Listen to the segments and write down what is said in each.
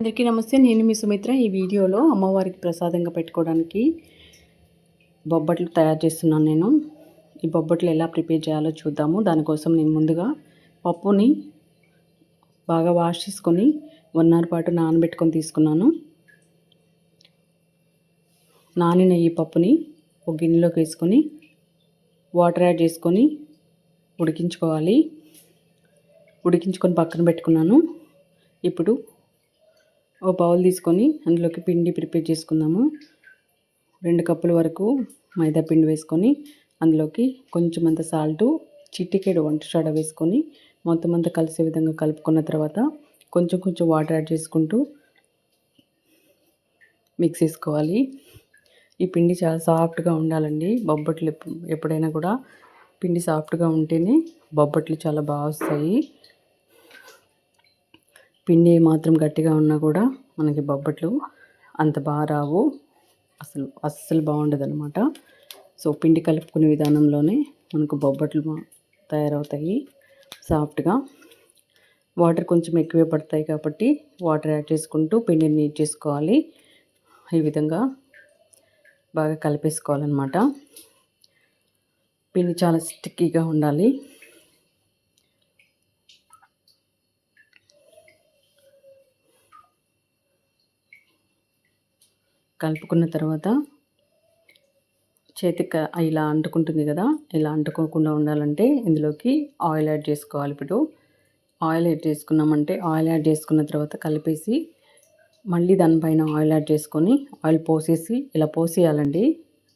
అందరికీ నమస్తే. నేను మీ సుమిత్ర. ఈ వీడియోలో అమ్మవారికి ప్రసాదంగా పెట్టుకోవడానికి బొబ్బట్లు తయారు చేస్తున్నాను నేను. ఈ బొబ్బట్లు ఎలా ప్రిపేర్ చేయాలో చూద్దాము. దానికోసం నేను ముందుగా పప్పుని బాగా వాష్ చేసుకొని వన్ అవర్ పాటు నానబెట్టుకొని తీసుకున్నాను. నానిన ఈ పప్పుని ఒక గిన్నెలోకి వేసుకొని వాటర్ యాడ్ చేసుకొని ఉడికించుకోవాలి. ఉడికించుకొని పక్కన పెట్టుకున్నాను. ఇప్పుడు ఒక బౌల్ తీసుకొని అందులోకి పిండి ప్రిపేర్ చేసుకుందాము. రెండు కప్పుల వరకు మైదా పిండి వేసుకొని అందులోకి కొంచెం అంత సాల్టు చిట్టికేడు వంట సోడా వేసుకొని మొత్తం అంతా కలిసే విధంగా కలుపుకున్న తర్వాత కొంచెం కొంచెం వాటర్ యాడ్ చేసుకుంటూ మిక్స్ చేసుకోవాలి. ఈ పిండి చాలా సాఫ్ట్గా ఉండాలండి. బొబ్బట్లు ఎప్పుడైనా కూడా పిండి సాఫ్ట్గా ఉంటేనే బొబ్బట్లు చాలా బాగా వస్తాయి. పిండి మాత్రం గట్టిగా ఉన్నా కూడా మనకి బొబ్బట్లు అంత బాగా రావు. అసలు అస్సలు బాగుండదు అనమాట సో పిండి కలుపుకునే విధానంలోనే మనకు బొబ్బట్లు తయారవుతాయి సాఫ్ట్గా. వాటర్ కొంచెం ఎక్కువే పడతాయి కాబట్టి వాటర్ యాడ్ చేసుకుంటూ పిండిని నీట్ చేసుకోవాలి. ఈ విధంగా బాగా కలిపేసుకోవాలన్నమాట. పిండి చాలా స్టిక్కీగా ఉండాలి. కలుపుకున్న తర్వాత చేతికి ఇలా అంటుకుంటుంది కదా ఇలా అంటుకోకుండా ఉండాలంటే ఇందులోకి ఆయిల్ యాడ్ చేసుకోవాలి. ఇప్పుడు ఆయిల్ యాడ్ చేసుకున్నామంటే ఆయిల్ యాడ్ చేసుకున్న తర్వాత కలిపేసి మళ్ళీ దానిపైన ఆయిల్ యాడ్ చేసుకొని ఆయిల్ పోసేసి ఇలా పోసేయాలండి.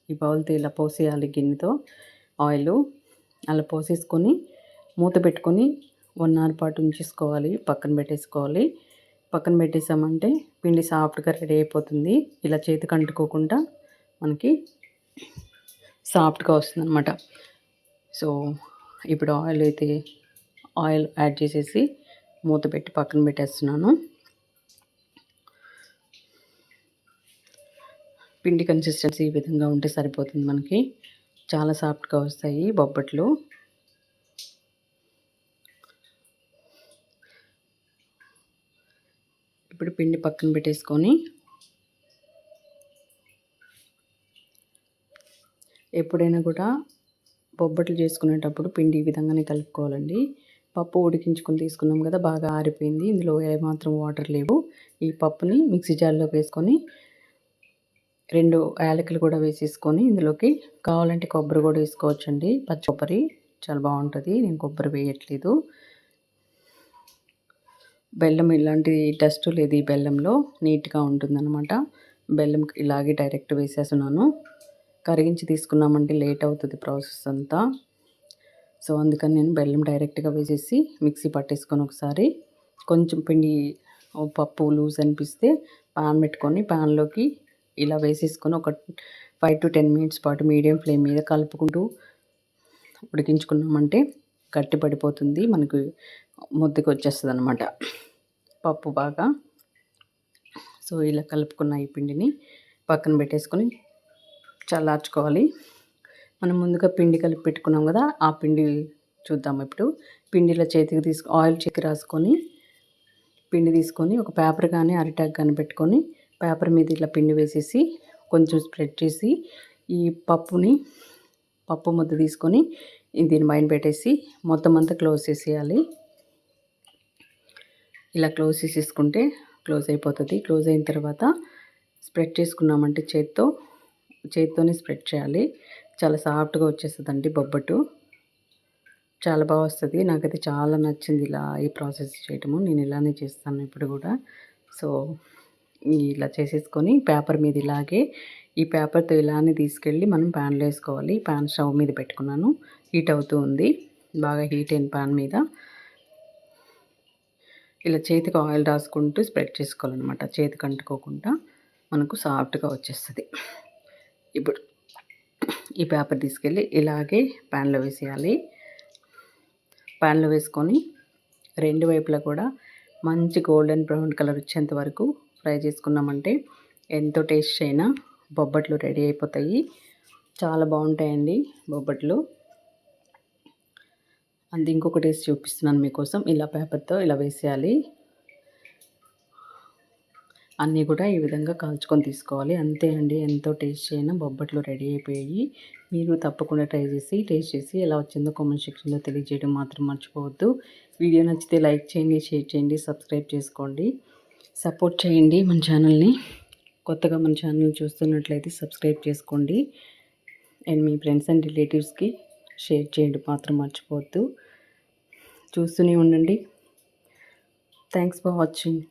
ఈ బౌల్తో ఇలా పోసేయాలి గిన్నెతో ఆయిల్. అలా పోసేసుకొని మూత పెట్టుకొని వన్ అవర్ పాటు ఉంచేసుకోవాలి పక్కన పెట్టేసుకోవాలి. పక్కన పెట్టేసామంటే పిండి సాఫ్ట్గా రెడీ అయిపోతుంది. ఇలా చేతికి అంటుకోకుండా మనకి సాఫ్ట్గా వస్తుంది అనమాట సో ఇప్పుడు ఆయిల్ అయితే ఆయిల్ యాడ్ చేసేసి మూత పెట్టి పక్కన పెట్టేస్తున్నాను. పిండి కన్సిస్టెన్సీ ఈ విధంగా ఉంటే సరిపోతుంది మనకి. చాలా సాఫ్ట్గా వస్తాయి బొబ్బట్లు. ఇప్పుడు పిండి పక్కన పెట్టేసుకొని ఎప్పుడైనా కూడా బొబ్బట్లు చేసుకునేటప్పుడు పిండి ఈ విధంగానే కలుపుకోవాలండి. పప్పు ఉడికించుకొని తీసుకున్నాం కదా బాగా ఆరిపోయింది. ఇందులో ఏమాత్రం వాటర్ లేవు. ఈ పప్పుని మిక్సీ జార్లోకి వేసుకొని రెండు యాలకులు కూడా వేసేసుకొని ఇందులోకి కావాలంటే కొబ్బరి కూడా వేసుకోవచ్చండి. పచ్చి కొబ్బరి చాలా బాగుంటుంది. నేను కొబ్బరి వేయట్లేదు. బెల్లం ఇలాంటి డస్ట్ లేదు ఈ బెల్లంలో. నీట్గా ఉంటుందన్నమాట. బెల్లం ఇలాగే డైరెక్ట్ వేసేస్తున్నాను. కరిగించి తీసుకున్నామంటే లేట్ అవుతుంది ప్రాసెస్ అంతా. సో అందుకని నేను బెల్లం డైరెక్ట్గా వేసేసి మిక్సీ పట్టేసుకొని ఒకసారి కొంచెం పిండి పప్పు లూజ్ అనిపిస్తే పాన్ పెట్టుకొని పాన్లోకి ఇలా వేసేసుకొని ఒక ఫైవ్ టు టెన్ మినిట్స్ పాటు మీడియం ఫ్లేమ్ మీద కలుపుకుంటూ ఉడికించుకున్నామంటే గట్టి పడిపోతుంది. మనకు ముద్దకి వచ్చేస్తుంది అనమాట పప్పు బాగా. సో ఇలా కలుపుకున్న ఈ పిండిని పక్కన పెట్టేసుకొని చల్లార్చుకోవాలి. మనం ముందుగా పిండి కలిపి పెట్టుకున్నాం కదా ఆ పిండి చూద్దాం ఇప్పుడు. పిండిలో చేతికి తీసుకు ఆయిల్ చెక్కి రాసుకొని పిండి తీసుకొని ఒక పేపర్ కానీ అరిటాక్ కానీ పెట్టుకొని పేపర్ మీద ఇట్లా పిండి వేసేసి కొంచెం స్ప్రెడ్ చేసి ఈ పప్పుని పప్పు ముద్ద తీసుకొని దీని పైన పెట్టేసి మొత్తం అంతా క్లోజ్ చేసేయాలి. ఇలా క్లోజ్ చేసేసుకుంటే క్లోజ్ అయిపోతుంది. క్లోజ్ అయిన తర్వాత స్ప్రెడ్ చేసుకున్నామంటే చేత్తో చేత్తోనే స్ప్రెడ్ చేయాలి. చాలా సాఫ్ట్గా వచ్చేస్తుందండి బొబ్బట్టు. చాలా బాగా వస్తుంది. నాకైతే చాలా నచ్చింది ఇలా ఈ ప్రాసెస్ చేయటము. నేను ఇలానే చేస్తాను ఇప్పుడు కూడా. సో ఇలా చేసేసుకొని పేపర్ మీద ఇలాగే ఈ పేపర్తో ఇలానే తీసుకెళ్ళి మనం ప్యాన్లో వేసుకోవాలి. ప్యాన్ స్టవ్ మీద పెట్టుకున్నాను. హీట్ అవుతూ ఉంది. బాగా హీట్ అయిన ప్యాన్ మీద. ఇలా చేతికి ఆయిల్ రాసుకుంటూ స్ప్రెడ్ చేసుకోవాలన్నమాట. చేతికి అంటుకోకుండా మనకు సాఫ్ట్గా వచ్చేస్తుంది. ఇప్పుడు ఈ పేపర్ తీసుకెళ్ళి ఇలాగే ప్యాన్లో వేసేయాలి. ప్యాన్లో వేసుకొని రెండు వైపులా కూడా మంచి గోల్డెన్ బ్రౌన్ కలర్ వచ్చేంత వరకు ఫ్రై చేసుకున్నామంటే ఎంతో టేస్ట్ అయినా బొబ్బట్లు రెడీ అయిపోతాయి. చాలా బాగుంటాయండి బొబ్బట్లు. అంత ఇంకొక టేస్ట్ చూపిస్తున్నాను మీకోసం. ఇలా పేపర్తో ఇలా వేసేయాలి. అన్నీ కూడా ఈ విధంగా కాల్చుకొని తీసుకోవాలి. అంతే అండి. ఎంతో టేస్ట్ అయినా బొబ్బట్లు రెడీ అయిపోయాయి. మీరు తప్పకుండా ట్రై చేసి టేస్ట్ చేసి ఎలా వచ్చిందో కామెంట్ సెక్షన్లో తెలియజేయడం మాత్రం మర్చిపోవద్దు. వీడియో నచ్చితే లైక్ చేయండి షేర్ చేయండి సబ్స్క్రైబ్ చేసుకోండి. సపోర్ట్ చేయండి మన ఛానల్ని. కొత్తగా మన ఛానల్ చూస్తున్నట్లయితే సబ్స్క్రైబ్ చేసుకోండి. అండ్ మీ ఫ్రెండ్స్ అండ్ రిలేటివ్స్కి షేర్ చేయడం మాత్రం మర్చిపోవద్దు. చూస్తూనే ఉండండి. Thanks for watching